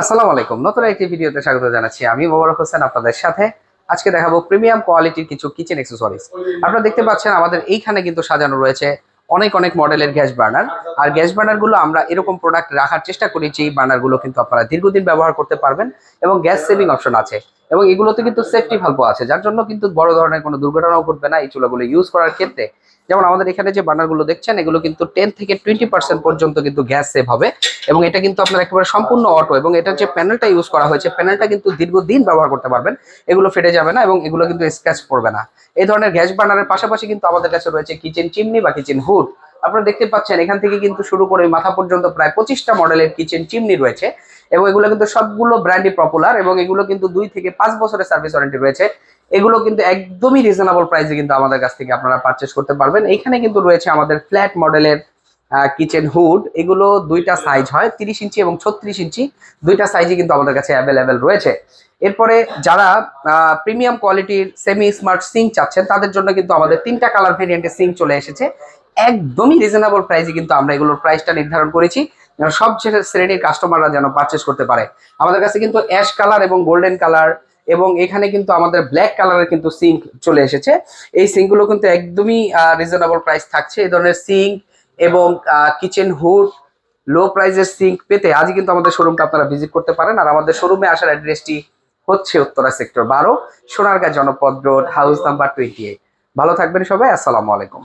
আসসালামু আলাইকুম। নতুন একটি ভিডিওতে স্বাগত জানাচ্ছি। আমি মোবারক হোসেন, আপনাদের সাথে আজকে দেখাবো প্রিমিয়াম কোয়ালিটির কিছু কিচেন এক্সেসরিজ আপনারা দেখতে পাচ্ছেন আমাদের এইখানে কিন্তু সাজানো রয়েছে অনেক অনেক মডেলের গ্যাস বার্নার। আর গ্যাস বার্নারগুলো আমরা এরকম প্রোডাক্ট রাখার চেষ্টা করি যে বার্নারগুলো কিন্তু আপনারা দীর্ঘদিন ব্যবহার করতে পারবেন এবং গ্যাস সেভিং অপশন আছে। এবং এগুলোতে কিন্তু সেফটি ভাল্বও আছে, যার জন্য কিন্তু বড় ধরনের কোনো দুর্ঘটনাও ঘটবে না এই চুলাগুলো ইউজ করার ক্ষেত্রে। যেমন আমাদের এখানে যে বার্নারগুলো দেখছেন, এগুলো কিন্তু টেন থেকে টোয়েন্টি পার্সেন্ট পর্যন্ত কিন্তু গ্যাস সেভ হবে এবং এটা কিন্তু আপনার একেবারে সম্পূর্ণ অটো এবং এটার যে প্যানেলটা ইউজ করা হয়েছে প্যানেলটা কিন্তু দীর্ঘদিন ব্যবহার করতে পারবেন, এগুলো ফেটে যাবে না এবং এগুলো কিন্তু স্ক্র্যাচ পড়বে না। এই ধরনের গ্যাস বার্নারের পাশাপাশি কিন্তু আমাদের কাছে রয়েছে কিচেন চিমনি বা কিচেন হুড আপনারা দেখতে পাচ্ছেন, এখান থেকে কিন্তু শুরু করে মাথা পর্যন্ত প্রায় পঁচিশটা মডেলের কিচেন, চিমনি রয়েছে। এবং এগুলো কিন্তু সবগুলো ব্র্যান্ডই পপুলার এবং এগুলো কিন্তু দুই থেকে পাঁচ বছরের সার্ভিস ওয়ারেন্টি রয়েছে। এগুলো কিন্তু একদমই রিজনেবল প্রাইসে কিন্তু আমাদের কাছ থেকে আপনারা পারচেস করতে পারবেন। এখানে কিন্তু রয়েছে আমাদের ফ্ল্যাট মডেলের কিচেন হুড এগুলো দুইটা সাইজ হয়, তিরিশ ইঞ্চি এবং ছত্রিশ ইঞ্চি। দুইটা সাইজই কিন্তু আমাদের কাছে অ্যাভেলেবেল রয়েছে। এরপরে যারা প্রিমিয়াম কোয়ালিটির সেমি স্মার্ট সিঙ্ক চাচ্ছেন, তাদের জন্য কিন্তু আমাদের তিনটা কালার ভেরিয়েন্টের সিঙ্ক চলে এসেছে। একদমই রিজনেবল প্রাইসে কিন্তু আমরা এগুলোর প্রাইসটা নির্ধারণ করেছি। সব শ্রেণির কাস্টমাররা যেন পারচেস করতে পারে। আমাদের কাছে কিন্তু অ্যাশ কালার এবং গোল্ডেন কালার এবং এখানে কিন্তু আমাদের ব্ল্যাক কালারের কিন্তু সিঙ্ক চলে এসেছে। এই সিঙ্কগুলো কিন্তু একদমই রিজনেবল প্রাইস থাকছে। এই ধরনের সিঙ্ক এবং কিচেন হুড লো প্রাইসের সিঙ্ক পেতে আজই কিন্তু আমাদের শোরুমটা আপনারা ভিজিট করতে পারেন। আর আমাদের শোরুমে আসার অ্যাড্রেসটি হচ্ছে উত্তরা সেক্টর বারো, Sonargaon Janapath road house number twenty eight ভালো থাকবেন সবাই, আসসালামু আলাইকুম।